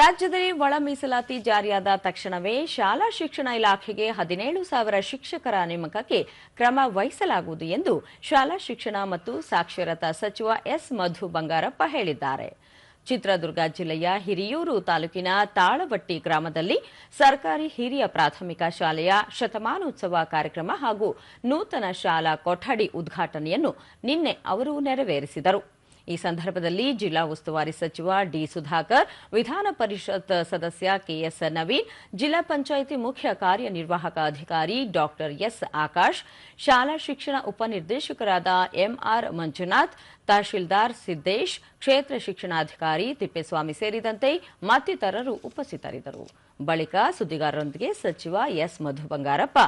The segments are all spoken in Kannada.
ರಾಜ್ಯದಲ್ಲಿ ಒಳ ಮೀಸಲಾತಿ ಜಾರಿಯಾದ ತಕ್ಷಣವೇ ಶಾಲಾ ಶಿಕ್ಷಣ ಇಲಾಖೆಗೆ ಹದಿನೇಳು ಸಾವಿರ ಶಿಕ್ಷಕರ ನೇಮಕಕ್ಕೆ ಕ್ರಮ ವಹಿಸಲಾಗುವುದು ಎಂದು ಶಾಲಾ ಶಿಕ್ಷಣ ಮತ್ತು ಸಾಕ್ಷರತಾ ಸಚಿವ ಎಸ್ ಮಧು ಬಂಗಾರಪ್ಪ ಹೇಳಿದ್ದಾರೆ. ಚಿತ್ರದುರ್ಗ ಜಿಲ್ಲೆಯ ಹಿರಿಯೂರು ತಾಲೂಕಿನ ತಾಳವಟ್ಟಿ ಗ್ರಾಮದಲ್ಲಿ ಸರ್ಕಾರಿ ಹಿರಿಯ ಪ್ರಾಥಮಿಕ ಶಾಲೆಯ ಶತಮಾನೋತ್ಸವ ಕಾರ್ಯಕ್ರಮ ಹಾಗೂ ನೂತನ ಶಾಲಾ ಕೊಠಡಿ ಉದ್ಘಾಟನೆಯನ್ನು ನಿನ್ನೆ ಅವರು ನೆರವೇರಿಸಿದರು. ಈ ಸಂದರ್ಭದಲ್ಲಿ ಜಿಲ್ಲಾ ಉಸ್ತುವಾರಿ ಸಚಿವ ಡಿ ಸುಧಾಕರ್, ವಿಧಾನ ಪರಿಷತ್ ಸದಸ್ಯ ಕೆಎಸ್ ನವೀನ್, ಜಿಲ್ಲಾ ಪಂಚಾಯಿತಿ ಮುಖ್ಯ ಕಾರ್ಯನಿರ್ವಾಹಕ ಅಧಿಕಾರಿ ಡಾಕ್ಟರ್ ಎಸ್ ಆಕಾಶ್, ಶಾಲಾ ಶಿಕ್ಷಣ ಉಪನಿರ್ದೇಶಕರಾದ ಎಂಆರ್ ಮಂಜುನಾಥ್, ತಹಶೀಲ್ದಾರ್ ಸಿದ್ದೇಶ್, ಕ್ಷೇತ್ರ ಶಿಕ್ಷಣಾಧಿಕಾರಿ ತಿಪ್ಪೇಸ್ವಾಮಿ ಸೇರಿದಂತೆ ಮತ್ತಿತರರು ಉಪಸ್ಥಿತರಿದ್ದರು. ಬಳಿಕ ಸುದ್ದಿಗಾರರೊಂದಿಗೆ ಸಚಿವ ಎಸ್ ಮಧು ಬಂಗಾರಪ್ಪ.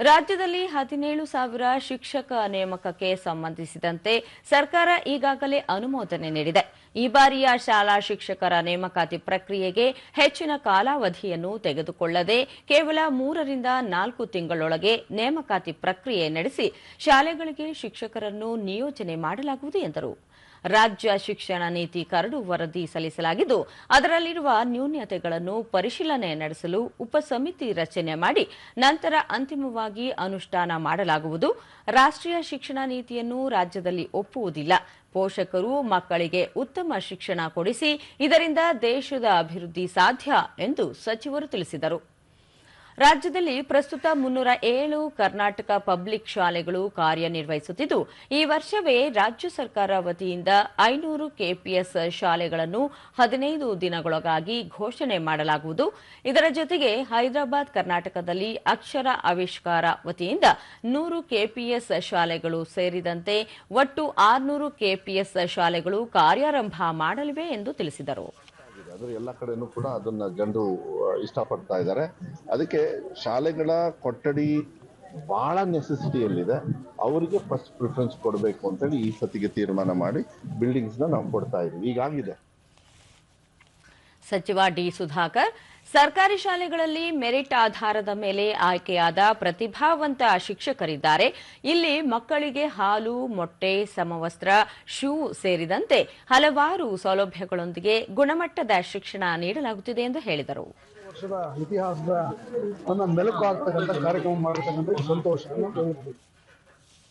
ರಾಜ್ಯದಲ್ಲಿ ಹದಿನೇಳು ಸಾವಿರ ಶಿಕ್ಷಕ ನೇಮಕಕ್ಕೆ ಸಂಬಂಧಿಸಿದಂತೆ ಸರ್ಕಾರ ಈಗಾಗಲೇ ಅನುಮೋದನೆ ನೀಡಿದೆ. ಈ ಬಾರಿಯ ಶಾಲಾ ಶಿಕ್ಷಕರ ನೇಮಕಾತಿ ಪ್ರಕ್ರಿಯೆಗೆ ಹೆಚ್ಚಿನ ಕಾಲಾವಧಿಯನ್ನು ತೆಗೆದುಕೊಳ್ಳದೆ ಕೇವಲ ಮೂರರಿಂದ ನಾಲ್ಕು ತಿಂಗಳೊಳಗೆ ನೇಮಕಾತಿ ಪ್ರಕ್ರಿಯೆ ನಡೆಸಿ ಶಾಲೆಗಳಿಗೆ ಶಿಕ್ಷಕರನ್ನು ನಿಯೋಜನೆ ಮಾಡಲಾಗುವುದು ಎಂದರು. ರಾಜ್ಯ ಶಿಕ್ಷಣ ನೀತಿ ಕರಡು ವರದಿ ಸಲ್ಲಿಸಲಾಗಿದ್ದು, ಅದರಲ್ಲಿರುವ ನ್ಯೂನ್ಯತೆಗಳನ್ನು ಪರಿಶೀಲನೆ ನಡೆಸಲು ಉಪಸಮಿತಿ ರಚನೆ ಮಾಡಿ ನಂತರ ಅಂತಿಮವಾಗಿ ಅನುಷ್ಠಾನ ಮಾಡಲಾಗುವುದು. ರಾಷ್ಟ್ರೀಯ ಶಿಕ್ಷಣ ನೀತಿಯನ್ನು ರಾಜ್ಯದಲ್ಲಿ ಒಪ್ಪುವುದಿಲ್ಲ. ಪೋಷಕರು ಮಕ್ಕಳಿಗೆ ಉತ್ತಮ ಶಿಕ್ಷಣ ಕೊಡಿಸಿ, ಇದರಿಂದ ದೇಶದ ಅಭಿವೃದ್ಧಿ ಸಾಧ್ಯ ಎಂದು ಸಚಿವರು ತಿಳಿಸಿದರು. ರಾಜ್ಯದಲ್ಲಿ ಪ್ರಸ್ತುತ ಮುನ್ನೂರ ಏಳು ಕರ್ನಾಟಕ ಪಬ್ಲಿಕ್ ಶಾಲೆಗಳು ಕಾರ್ಯನಿರ್ವಹಿಸುತ್ತಿದ್ದು, ಈ ವರ್ಷವೇ ರಾಜ್ಯ ಸರ್ಕಾರ ವತಿಯಿಂದ ಐನೂರು ಕೆಪಿಎಸ್ ಶಾಲೆಗಳನ್ನು ಹದಿನೈದು ದಿನಗಳೊಳಗಾಗಿ ಘೋಷಣೆ ಮಾಡಲಾಗುವುದು. ಇದರ ಜೊತೆಗೆ ಹೈದರಾಬಾದ್ ಕರ್ನಾಟಕದಲ್ಲಿ ಅಕ್ಷರ ಆವಿಷ್ಕಾರ ವತಿಯಿಂದ ನೂರು ಕೆಪಿಎಸ್ ಶಾಲೆಗಳು ಸೇರಿದಂತೆ ಒಟ್ಟು ಆರುನೂರು ಕೆಪಿಎಸ್ ಶಾಲೆಗಳು ಕಾರ್ಯಾರಂಭ ಮಾಡಲಿವೆ ಎಂದು ತಿಳಿಸಿದರು. ಅದು ಎಲ್ಲ ಕಡೆನೂ ಕೂಡ ಅದನ್ನ ಜನರು ಇಷ್ಟಪಡ್ತಾ ಇದ್ದಾರೆ. ಅದಕ್ಕೆ ಶಾಲೆಗಳ ಕೊಠಡಿ ಬಹಳ ನೆಸೆಸಿಟಿಯಲ್ಲಿದೆ ಅವರಿಗೆ ಫಸ್ಟ್ ಪ್ರಿಫರೆನ್ಸ್ ಕೊಡಬೇಕು ಅಂತೇಳಿ ಈ ಸತಿಗೆ ತೀರ್ಮಾನ ಮಾಡಿ ಬಿಲ್ಡಿಂಗ್ಸ್ ನಾವು ಕೊಡ್ತಾ ಇದೀವಿ ಈಗಾಗಿದೆ. ಸಚಿವ ಡಿ ಸುಧಾಕರ್, ಸರ್ಕಾರಿ ಶಾಲೆಗಳಲ್ಲಿ ಮೆರಿಟ್ ಆಧಾರದ ಮೇಲೆ ಆಯ್ಕೆಯಾದ ಪ್ರತಿಭಾವಂತ ಶಿಕ್ಷಕರಿದ್ದಾರೆ. ಇಲ್ಲಿ ಮಕ್ಕಳಿಗೆ ಹಾಲು, ಮೊಟ್ಟೆ, ಸಮವಸ್ತ್ರ, ಶೂ ಸೇರಿದಂತೆ ಹಲವಾರು ಸೌಲಭ್ಯಗಳೊಂದಿಗೆ ಗುಣಮಟ್ಟದ ಶಿಕ್ಷಣ ನೀಡಲಾಗುತ್ತಿದೆ ಎಂದು ಹೇಳಿದರು. ಇತಿಹಾಸದ ಕಾರ್ಯಕ್ರಮ ಸಂತೋಷ